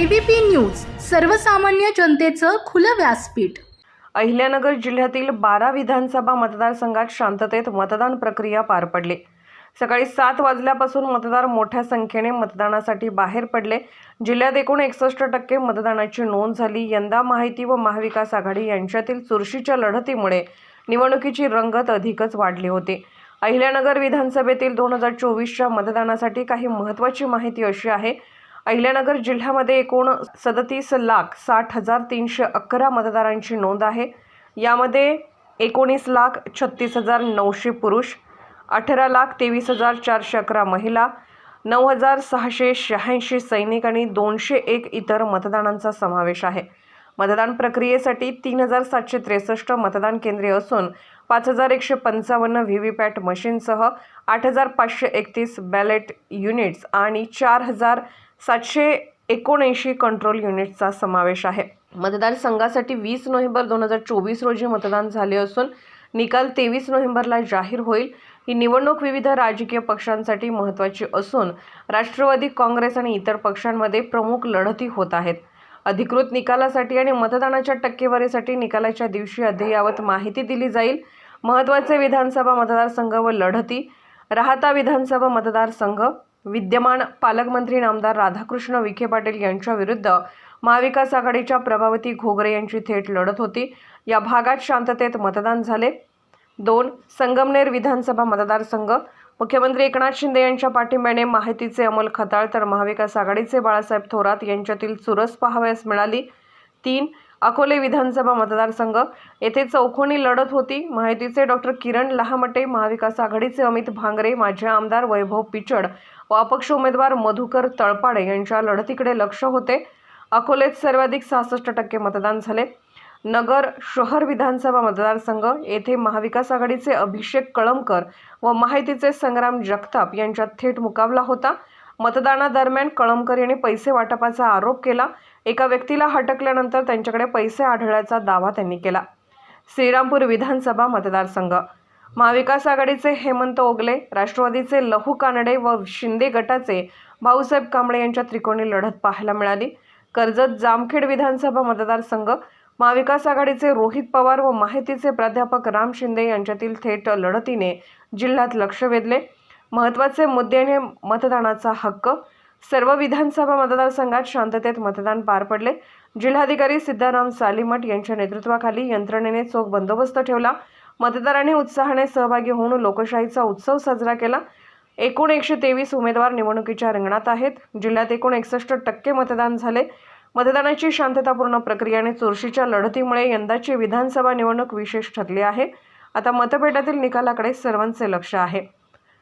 ABP news सर्वसामान्य जनतेचं खुलं व्यासपीठ. अहिल्यानगर जिल्ह्यातील बारा विधानसभा मतदारसंघात शांततेत मतदान प्रक्रिया पार पडली. सकाळी सात वाजल्यापासून मतदार मोठ्या संख्येने मतदानासाठी बाहेर पडले. जिल्ह्यात एकूण एकसष्ट टक्के मतदानाची नोंद झाली. यंदा माहिती व महाविकास आघाडी यांच्यातील चुरशीच्या लढतीमुळे निवडणुकीची रंगत अधिकच वाढली होती. अहिल्यानगर विधानसभेतील दोन हजार चोवीसच्या मतदानासाठी काही महत्त्वाची माहिती अशी आहे. अहिल्यानगर जिल्ह्यामध्ये एकूण सदतीस लाख साठ हजार तीनशे अकरा मतदारांची नोंद आहे. यामध्ये एकोणीस लाख छत्तीस हजार नऊशे पुरुष अठरा लाख तेवीस हजार चारशे अकरा महिला नऊ हजार सहाशे शहाऐंशी सैनिक आणि दोनशे एक इतर मतदानांचा समावेश आहे. मतदान प्रक्रियेसाठी तीन हजार सातशे त्रेसष्ट मतदान केंद्रे असून पाच हजार एकशे पंचावन्न व्ही व्ही पॅट मशीनसह आठ हजार पाचशे एकतीस बॅलेट युनिट्स आणि चार हजार सातशे एकोणऐंशी कंट्रोल युनिटचा समावेश आहे. मतदारसंघासाठी वीस नोव्हेंबर दोन हजार चोवीस रोजी मतदान झाले असून निकाल तेवीस नोव्हेंबरला जाहीर होईल. ही निवडणूक विविध राजकीय पक्षांसाठी महत्त्वाची असून राष्ट्रवादी काँग्रेस आणि इतर पक्षांमध्ये प्रमुख लढती होत आहेत. अधिकृत निकालासाठी आणि मतदानाच्या टक्केवारीसाठी निकालाच्या दिवशी अद्ययावत माहिती दिली जाईल. महत्त्वाचे विधानसभा मतदारसंघ व लढती. राहता विधानसभा मतदारसंघ विद्यमान पालकमंत्री नामदार राधाकृष्ण विखे पाटील यांच्या विरुद्ध महाविकास आघाडीच्या प्रभावती घोगरे यांची थेट लढत होती. या भागात शांततेत मतदान झाले. दोन संगमनेर विधानसभा मतदारसंघ. मुख्यमंत्री एकनाथ शिंदे यांच्या पाठिंब्याने माहितीचे अमोल खताळ तर महाविकास आघाडीचे बाळासाहेब थोरात यांच्यातील चुरस पाहावयास मिळाली. तीन अकोले विधानसभा मतदारसंघ. येथे चौकोनी लढत होती. माहितीचे डॉक्टर किरण लहामटे महाविकास आघाडीचे अमित भांगरे माजी आमदार वैभव पिचड व अपक्ष उमेदवार मधुकर तळपाडे यांच्या लढतीकडे लक्ष होते. अकोलेत सर्वाधिक सहासष्ट टक्के मतदान झाले. नगर शहर विधानसभा मतदारसंघ येथे महाविकास आघाडीचे अभिषेक कळमकर व माहितीचे संग्राम जगताप यांच्यात थेट मुकाबला होता. मतदानादरम्यान कळमकर यांनी पैसे वाटपाचा आरोप केला. एका व्यक्तीला हटकल्यानंतर त्यांच्याकडे पैसे आढळल्याचा दावा त्यांनी केला. श्रीरामपूर विधानसभा मतदारसंघ. महाविकास आघाडीचे हेमंत ओगले राष्ट्रवादीचे लहू कानडे व शिंदे गटाचे भाऊसाहेब कांबळे यांच्या त्रिकोणी लढत पाहायला मिळाली. कर्जत जामखेड विधानसभा मतदारसंघ. महाविकास आघाडीचे रोहित पवार व माहितीचे प्राध्यापक राम शिंदे यांच्यातील थेट लढतीने जिल्ह्यात लक्ष वेधले. महत्त्वाचे मुद्द्याने मतदानाचा हक्क. सर्व विधानसभा मतदारसंघात शांततेत मतदान पार पडले. जिल्हाधिकारी सिद्धाराम सालीमठ यांच्या नेतृत्वाखाली यंत्रणेने चोख बंदोबस्त ठेवला. मतदारांनी उत्साहाने सहभागी होऊन लोकशाहीचा उत्सव साजरा केला. एकूण एकशे तेवीस उमेदवार निवडणुकीच्या रिंगणात आहेत. जिल्ह्यात एकूण एकसष्ट टक्के मतदान झाले. मतदानाची शांततापूर्ण प्रक्रिया आणि चुरशीच्या लढतीमुळे यंदाची विधानसभा निवडणूक विशेष ठरली आहे. आता मतपेटातील निकालाकडे सर्वांचे लक्ष आहे.